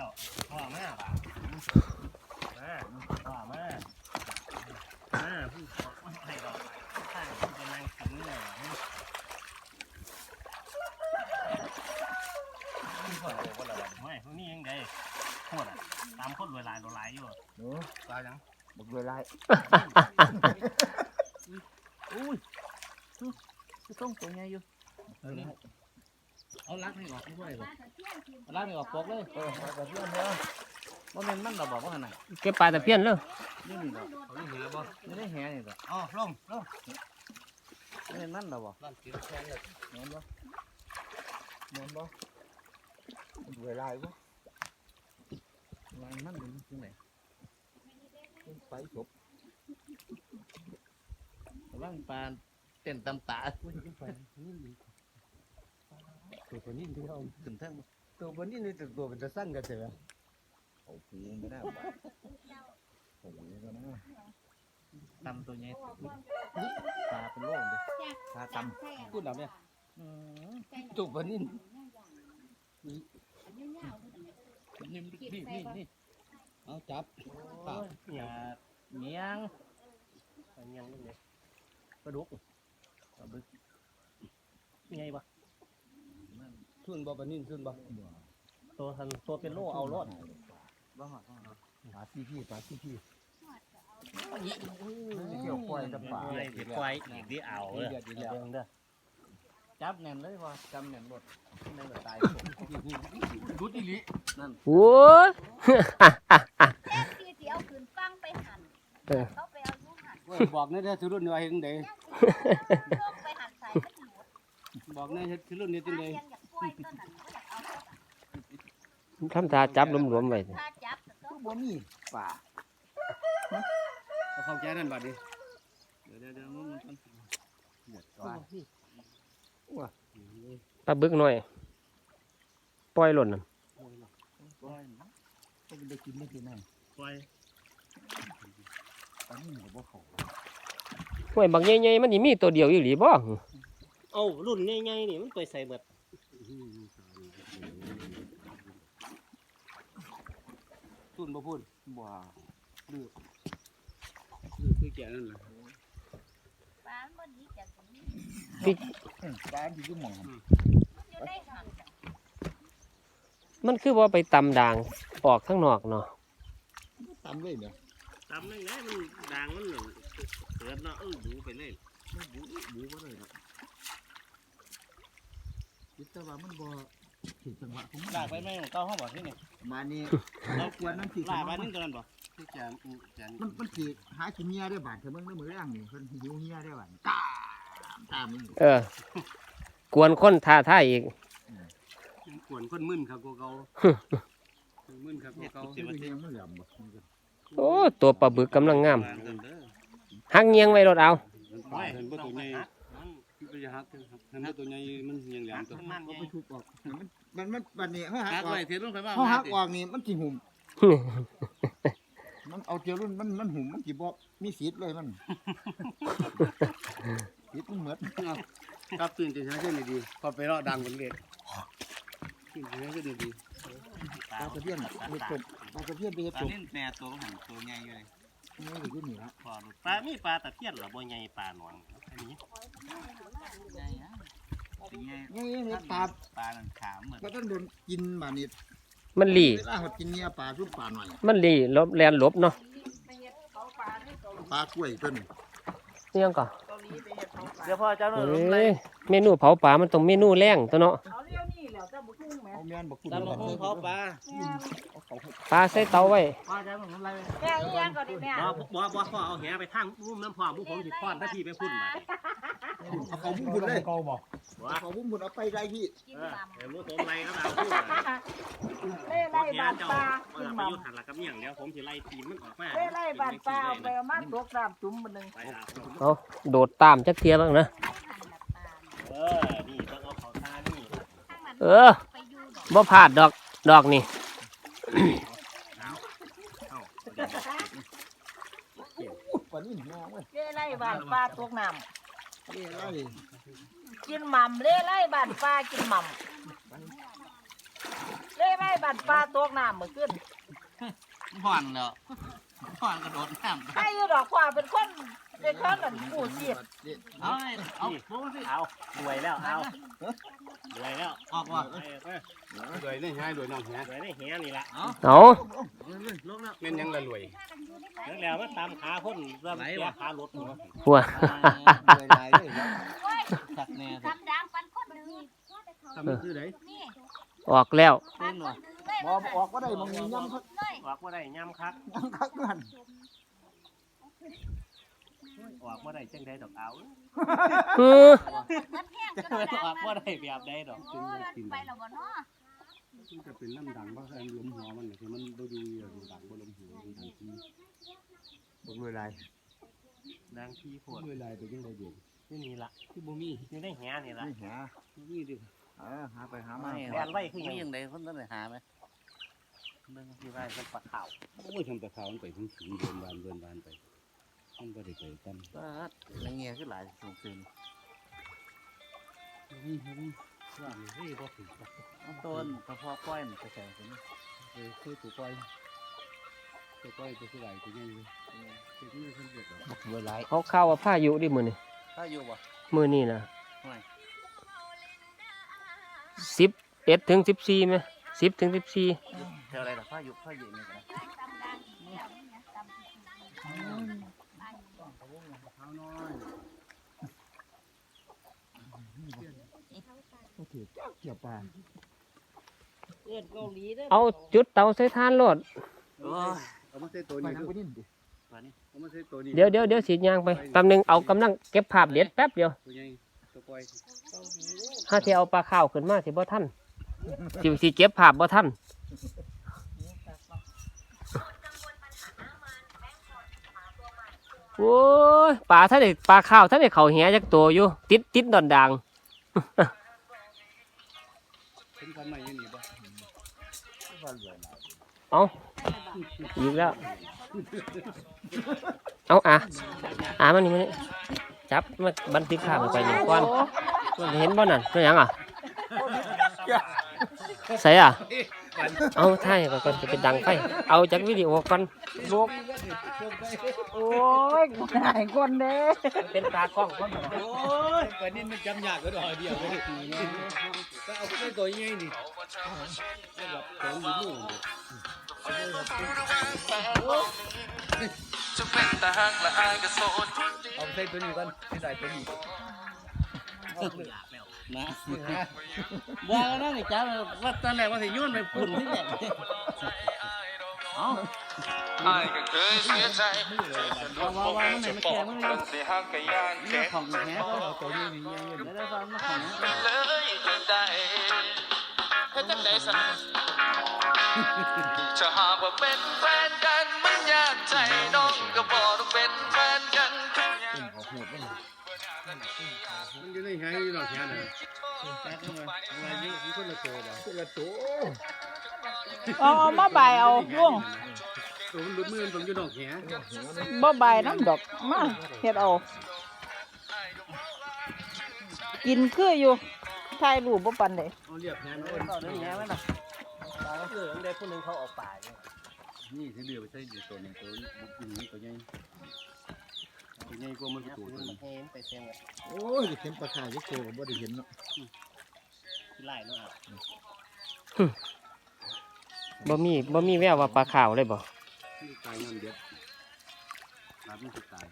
แล้วพ่อมาป่ะมาพ่อมามาผู้ขอไมาให้เราไปข้าจะนั่งกินเนี่ยนี่พ่อโอ้ก็ล้วไม่พวกนี้ยังไงโคตรอะตามคนรวยลายรวยลายอยู่หนูลายยังบักด้วยไรอุ้ยต้องตัวใหญ่อยู่ เอาลักให้ออกด้วยก่อนเอาล่างนี่ออกปอกเลยเออมากับเพื่อนเด้อว่าแม่นมันเราบอกว่าขนาดเก็บปลาตะเพียนเลยนี่นี่ดอกเอาลูกเหนือบ่ไม่ได้แห่นี่ดอกอ๋อลงลงว่าแม่นมันเราบอกนั่นกินแค่เลยนอนบ่นอนบ่บักด้วยไรบ่ว่าแม่นมันมันที่ไหนไปจบระว่างปลาเต้นตำตา ตัวคนนี้ที่เราขึ้นทั้งตัวคนนี้นี่ตัวเป็นจะสั้นกันเถอะเอาปีนก็ได้บ่โอ้ยก็นะตำตัวใหญ่ปลาเป็นโล่งเลยถ้าตพูดแบบเนี้ยอืมตัวคนนี้นี่นี่นี่นี่นี่เอาจับโอ้ยอย่าเมียงยังไม่เลยกระดูกปลาบึกไงบ่ ทุนบ่ปนิ่นทุนบ่ตัวทันตัวเป็นโลเอารอดบ้าหอดบ้าหอดปลาที่พี่ปลาที่พี่เกี่ยวปล่อยกับปลาไอ้เด็กควายอีกที่เอาเลยเดี๋ยวเด้อจับแน่นเลยว่าจำแน่นหมดที่นั่นก็ตายดูดิลิโอ้ยแค่ทีเดียวขืนฟังไปหันเออเขาไปเอาลูกหันบอกนี่ได้ทุรุ่นว่าเห็นเด้ย่างคือโยกไปหันใส่มันหลุดบอกนี่ทุรุ่นนี้ถ้าจังเรีเลยยนอยากปล่อยต้นนั้นก็อยากเอาต้นนั้น ทำตาจับหลวมๆไว้ถ้าจับก็ต้องบ่มีปลาเข้าใจนั่นบัดดิเดี๋ยวเดี๋ยวเดี๋ยวมันมันเดือดร้อนปลาบึกหน่อย ปล่อยหล่นน่ะปล่อยมันก็ได้กินไม่กินนั่นควายปลานี่ก็บ่เข้าห้วยบางใหญ่ๆมันสิมีตัวเดียวอีหลีบ่เอ้ารุ่นใหญ่ๆนี่มันไปใส่เบิด ทุนบ่พูดบ่คือคือแก่นั่นแหละปลามันบ่ดีจากตรงนี้ปลาที่อยู่หม่องมันอยู่ในหันมันคือว่าไปตำด่างออกข้างนอกเนาะตำเลยเนี่ยตำนั่นไงมันด่างมันหนึ่งเกิดเนาะเออบูไปเลยบูบูบ่ได้หรอ กคิดแต่ว่ามันบ่ถึงจังหวะของมันลากไปไหมของเก้าห้องบอกที่นี่มานี่เราควรมันสิลากไปนี่ตัวนั้นบ่ที่จะจะมันมันสิหากินเมียได้บาดเถอะมันไม่มือแรงนี่เพิ่นหิวเมียได้บาดตามตามนี่เออกวนคนท่าท่ายอีกขวนคนมึนครับกูเกามึนครับกูเกาสิมันยังมันเหลี่ยมบ่มันก็โอ้ตัวปลาบึกกำลังงามหักเงียงไว้รถเอาไม่เห็นว่าตัวใหญ่มันจะหักครับเห็นว่าตัวใหญ่มันยังแหลมตัวมันบ่ไปทุบออกมันมันมันบัดนี้เฮาหักหักออกไว้เทียนลงไปว่าเฮาหักออกนี่มันสิหุ่มมันเอาเจียวรุ่นมันมันหุ่มมันสิบ่มีสีดเลยมันสีดมันเหมือนครับตื่นจะใช้เส้นดีพอไปรอดังบนเล็กตื่นจะใช้เส้นดีปลาตะเพียนเฮ็ดตบปลาตะเพียนไปเฮ็ดปลาตบเล่นแม่ตัวหันตัวใหญ่อยู่เลยนี่ก็อยู่นี่ละปลามีปลาตะเพียนหรอบ่ใหญ่ปลาหนอนอันนี้ใหญ่นะ เป็นไงนี่นี่ปลาปลาหนังขามเหมือนก็ต้องโดนกินบาดนี้มันหลีเวลาหดกินเมียปลาทุบปลาหน่อยมันหลีลบแลนหลบเนาะปลากล้วยต้นเรื่องก่อนเดี๋ยวพ่อเจ้าหเอนุ่มเลย้ยเมนูเผาปลา มันต้องเมนูแรงตัวเนาะเอาแม่นบักกุ่ตามมาคุ้งเขาปลาปลาใส่เตาไว้พ่อเจ้าหนุ่มอะไรแม่อีหยังก็ดีแม่บ่บ่บ่พ่อเอาแหไปทางมุมน้ำพ่อมุมผมสิพรถ้าพี่ไปพุ่นมา เอาเขาบุ้มบุญเลยบ่เอาเขาบุ้มบุญเอาไปได้พี่กินเออลำเห็นมุมผมไล่ก็เอาพุ่นเล่ไล่บานปลาเอกิอนไปหม่ยุทธ์หันหลักกับเมี่ยงแล้วผมสิไล่ทีมมันออกมาำเล่ไล่บานปลาเอาไปเอามาตกน้ำจุ่มมันหนึ่งไปอาเอาโดดตามจักเทียบ้างนะไม่หันแบบปลาเออนี่ต้องเอาเขาทานี่ข้างมันเออไปอยู่ดอกบ่พลาดดอกดอกนี่ปลานิ่มน้องเว้ยเล่ไล่บานปลาตกน้ นี่ไรกินหม่ำเล่ไล่บานปลากินหม่ำเล่ไล่บ้านปลาตกน้ำเหมือนขึ้นห่อนแล้วห่อนกระโดดน้ำใครอยู่ดอกขวาเป็นคน เป็นคนนั่นกู้ชีพเอาเลยเอาโบ้สิเอารวยแล้วเอารวยแล้วออกว่ะไปไปรวยนี่หายรวยน้องแหรวยในเฮียนี่ละเอาเอาลงแล้วแม่นยังละรวยแล้วแล้วมาตามขาคนเริ่มแก้ขารถหัวหัวเลยลายเลยตักแน่ทำดังปันคนดึงทำมันคือไหนนี่ออกแล้วปันคนดึงเลยบ่ออกก็ได้มึงมีย่ำคักเลยออกว่าได้ย่ำคักย่ำคักนั่น ออกว่าได้จังได้ดอกเอาฮือมันแห้งจะก็ไปได้ออกว่าได้แบบได้ดอกโอ้ยไปแล้วบ่เนาะมันจะเป็นน้ำดังเพราะแค่ล้มหัวมันคือมันบ่อยู่อยู่ดังบ่ล้มหัวมันดังที่บ่รวยไรนางพี่โพดรวยลายไปยังไงเด็กนี่นี่ละที่บ่มีอยู่ในเฮียนี่ละนี่หานี่ดิเออหาไปหามาแลนไว้คือไม่ยังยังไงคนนั้นเลยหาไหมเบิ่งที่ว่าเป็นปลาขาวโอ้ยทำตะขาวมันไปถึงถึงเดินบานเดินบานไป มันบ่ได้ไปกันก็ยังเงี้ยขึ้นหลายสูงขึ้นนี่นี่ว่ามันให้บ่ถึงต้นกระเพาะก้อยมันจะแข็งขึ้นเออคือตัวก้อยตัวก้อยตัวคือไหลตัวยังอยู่ตัวนี้มันเกิดหรอบักรวยหลายเขาเข้าว่าพายุดิมื้อนี้ถ้าอยู่บ่มื้อนี้นะไม่11ถึง14ไหม10ถึง14เท่าไรล่ะถ้าอยู่ถ้าอยู่นี่กัน ตำดังแล้วเนี่ยตำ ข้าวน้อย ก็ ถือเจ้าเกี่ยวปลาเอื้อนเกาหลีเด้อเอาจุดเตาใส่ทานโลดโอ้ยเอามาใส่ตัวไปนี้ทางดูไปนี่ดิเอามาใส่ตัวนี้เดี๋ยวเดี๋ยวเดี๋ยวสิย่างไปแป๊บหนึงเอากำลังเก็บภาพเด็ดแป๊บเดียวตัวใหญ่ตัวก้อยถ้าสิเอาปลาข้าวขึ้นมาสิบ่ทันสิสิเก็บภาพบ่ทันโอ้ยปลาท่านได้ปลาข้าวท่านได้เขาแหจักตัวอยู่ ติดติดดอนด่าง เป็นพันใหม่ยังนี่บ่ว่ารวยไรเอาอีกแล้ว เอาอะอะมันนี่มันนี่จับมันบันทึกภาพมันไปนี่ก่อนมันเห็นบ่นั่นเป็นหยังอะใส่อะ เอาถ่ายไปก่อนจะเป็นดังไฟเอาจากวิดีโอก่อนลูกโอ้ยกูหายคนเด้เป็นตากล้องก่อนโอ้ยกว่านี้มันจำยากก็ดอกเดียวเลย เอาไปตัวนี่แบบของอยู่นู่นเอาไปใส่ตัวนี้ก่อนใส่ตัวนี้นะว่าแล้วนั่นไอ้จ้าว่าตอนแรกว่าสิยุ่นไปปุ่นที่แหล เอาอายก็เคยเสียใจว่าว่าว่ามันไหนมาแก่มันเลยสิหักก็ยานเรื่เจ็องบของแหก็เอาตัวนี้นี่ยังอยู่เดี๋ยวได้ฟังมาของแหเลยเห็นได้เฮ็ดจังได๋ซะจะหาว่าเป็นแฟนกันมันยากใจน้องก็บ่ต้องเป็นแฟนกันคือตึ้งออกหูดนี่มันอยู่ในหางอยู่นอกแขนน่ะแป๊กเข้ามาอะไรอยู่คนละตัวบ่ตัวละตัว เอาเอามาใบเอาลุงตัวมันหลุดมือมันอยู่นอกแขนบ่ใบน้ำดอกมาเฮ็ดเอา กินคืออยู่ถ่ายรูปบ่ปันเด้เอาเรียบแขนเออต่อเรื่องแง่ไหมล่ะปลาก็คือได้ผู้หนึงเขาออกป่าเนี่ยนี่ที่เหลือไปใส่อยู่ตัวนึงตัวนี้บุกนี้ตัวใหญ่ตัวใหญ่กว่ามันตัวนึงโอ้ยเห็นปลาขาวที่โตก็บ่ได้เห็นเนาะไล่เนาะ บ่มีบ่มีแววว่าปลาขาวเลยบ่ตายน้ำเด็ดตายมันตาย